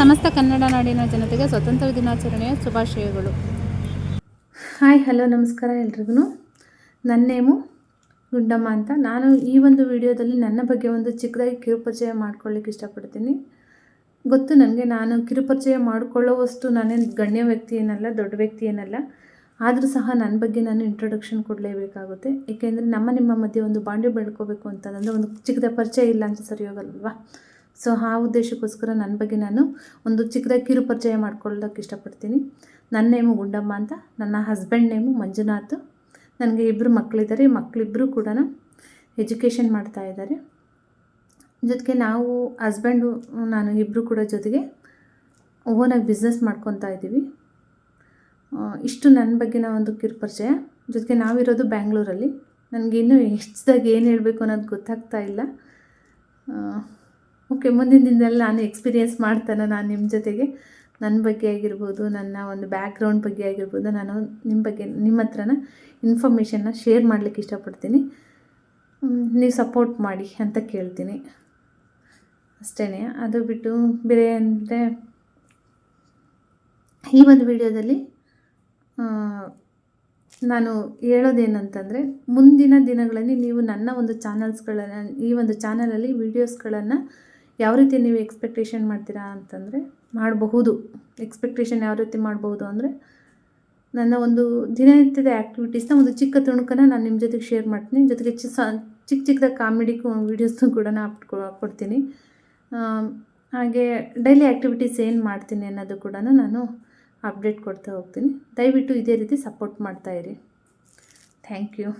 ಸಮಸ್ತ ಕನ್ನಡ ನಾಡಿನ ಜನತೆಗೆ ಸ್ವತಂತ್ರ ದಿನಾಚರಣೆಯ ಶುಭಾಶಯಗಳು. ಹಾಯ್, ಹಲೋ, ನಮಸ್ಕಾರ ಎಲ್ರಿಗೂ. ನನ್ನ ನೇಮು ಗುಂಡಮ್ಮ ಅಂತ. ನಾನು ಈ ಒಂದು ವಿಡಿಯೋದಲ್ಲಿ ನನ್ನ ಬಗ್ಗೆ ಒಂದು ಚಿಕ್ಕದಾಗಿ ಕಿರುಪರಿಚಯ ಮಾಡ್ಕೊಳ್ಳಿಕ್ಕೆ ಇಷ್ಟಪಡ್ತೀನಿ. ಗೊತ್ತು, ನನಗೆ ನಾನು ಕಿರುಪರಿಚಯ ಮಾಡಿಕೊಳ್ಳುವಷ್ಟು ನಾನೇನು ಗಣ್ಯ ವ್ಯಕ್ತಿ ಏನಲ್ಲ, ದೊಡ್ಡ ವ್ಯಕ್ತಿ ಏನಲ್ಲ. ಆದರೂ ಸಹ ನನ್ನ ಬಗ್ಗೆ ನಾನು ಇಂಟ್ರೊಡಕ್ಷನ್ ಕೊಡಲೇಬೇಕಾಗುತ್ತೆ. ಏಕೆಂದರೆ ನಮ್ಮ ನಿಮ್ಮ ಮಧ್ಯೆ ಒಂದು ಬಾಂಡ್ಯ ಬೆಳ್ಕೋಬೇಕು ಅಂತಂದರೆ ಒಂದು ಚಿಕ್ಕದ ಪರಿಚಯ ಇಲ್ಲ ಅಂತ ಸರಿ ಹೋಗಲ್ವಾ ಸೊ ಆ ಉದ್ದೇಶಕ್ಕೋಸ್ಕರ ನನ್ನ ಬಗ್ಗೆ ನಾನು ಒಂದು ಚಿಕ್ಕದಾಗಿ ಕಿರು ಪರಿಚಯ ಮಾಡ್ಕೊಳ್ಳೋಕೆ ಇಷ್ಟಪಡ್ತೀನಿ. ನನ್ನ ನೇಮು ಗುಂಡಮ್ಮ ಅಂತ, ನನ್ನ ಹಸ್ಬೆಂಡ್ ನೇಮು ಮಂಜುನಾಥ್. ನನಗೆ ಇಬ್ಬರು ಮಕ್ಕಳಿದ್ದಾರೆ ಮಕ್ಕಳಿಬ್ಬರು ಕೂಡ ಎಜುಕೇಷನ್ ಮಾಡ್ತಾ ಇದ್ದಾರೆ ಜೊತೆಗೆ ನಾವು ಹಸ್ಬೆಂಡು ನಾನು ಇಬ್ಬರು ಕೂಡ ಜೊತೆಗೆ ಓನಾಗಿ ಬಿಸ್ನೆಸ್ ಮಾಡ್ಕೊತಾ ಇದ್ದೀವಿ. ಇಷ್ಟು ನನ್ನ ಬಗ್ಗೆನ ಒಂದು ಕಿರು ಪರಿಚಯ. ಜೊತೆಗೆ ನಾವಿರೋದು ಬ್ಯಾಂಗ್ಳೂರಲ್ಲಿ. ನನಗಿನ್ನೂ ಹೆಚ್ಚಿದಾಗ ಏನು ಹೇಳಬೇಕು ಅನ್ನೋದು ಗೊತ್ತಾಗ್ತಾ ಇಲ್ಲ. ಓಕೆ, ಮುಂದಿನ ದಿನದಲ್ಲಿ ನಾನು ಎಕ್ಸ್ಪೀರಿಯೆನ್ಸ್ ಮಾಡ್ತಾನೆ ನಾನು ನಿಮ್ಮ ಜೊತೆಗೆ. ನನ್ನ ಬಗ್ಗೆ ಆಗಿರ್ಬೋದು, ನನ್ನ ಒಂದು ಬ್ಯಾಕ್ಗ್ರೌಂಡ್ ಬಗ್ಗೆ ಆಗಿರ್ಬೋದು, ನಾನು ನಿಮ್ಮ ಬಗ್ಗೆ, ನಿಮ್ಮ ಹತ್ರನ ಇನ್ಫಾರ್ಮೇಷನ್ನ ಶೇರ್ ಮಾಡಲಿಕ್ಕೆ ಇಷ್ಟಪಡ್ತೀನಿ. ನೀವು ಸಪೋರ್ಟ್ ಮಾಡಿ ಅಂತ ಕೇಳ್ತೀನಿ. ಅಷ್ಟೇ ಅದು ಬಿಟ್ಟು ಬೇರೆ ಅಂದರೆ ಈ ಒಂದು ವಿಡಿಯೋದಲ್ಲಿ ನಾನು ಹೇಳೋದೇನಂತಂದರೆ, ಮುಂದಿನ ದಿನಗಳಲ್ಲಿ ನೀವು ನನ್ನ ಒಂದು ಚಾನಲ್ಸ್ಗಳನ್ನು ಈ ಒಂದು ಚಾನಲಲ್ಲಿ ವೀಡಿಯೋಸ್ಗಳನ್ನು ಯಾವ ರೀತಿ ನೀವು ಎಕ್ಸ್ಪೆಕ್ಟೇಷನ್ ಮಾಡ್ತೀರಾ ಅಂತಂದರೆ ಮಾಡಬಹುದು. ಎಕ್ಸ್ಪೆಕ್ಟೇಷನ್ ಯಾವ ರೀತಿ ಮಾಡಬಹುದು ಅಂದರೆ ನನ್ನ ಒಂದು ದಿನನಿತ್ಯದ ಆ್ಯಕ್ಟಿವಿಟೀಸ್ನ ಒಂದು ಚಿಕ್ಕ ತುಣುಕನ ನಾನು ನಿಮ್ಮ ಜೊತೆಗೆ ಶೇರ್ ಮಾಡ್ತೀನಿ. ಜೊತೆಗೆ ಚಿ ಚಿಕ್ಕ ಚಿಕ್ಕದಾಗಿ ಕಾಮಿಡಿ ವೀಡಿಯೋಸ್ನು ಕೂಡ ಅಪ್ಕೊ- ಕೊಡ್ತೀನಿ. ಹಾಗೆ ಡೈಲಿ ಆ್ಯಕ್ಟಿವಿಟೀಸ್ ಏನು ಮಾಡ್ತೀನಿ ಅನ್ನೋದು ಕೂಡ ನಾನು ಅಪ್ಡೇಟ್ ಕೊಡ್ತಾ ಹೋಗ್ತೀನಿ. ದಯವಿಟ್ಟು ಇದೇ ರೀತಿ ಸಪೋರ್ಟ್ ಮಾಡ್ತಾಯಿರಿ ಥ್ಯಾಂಕ್ ಯು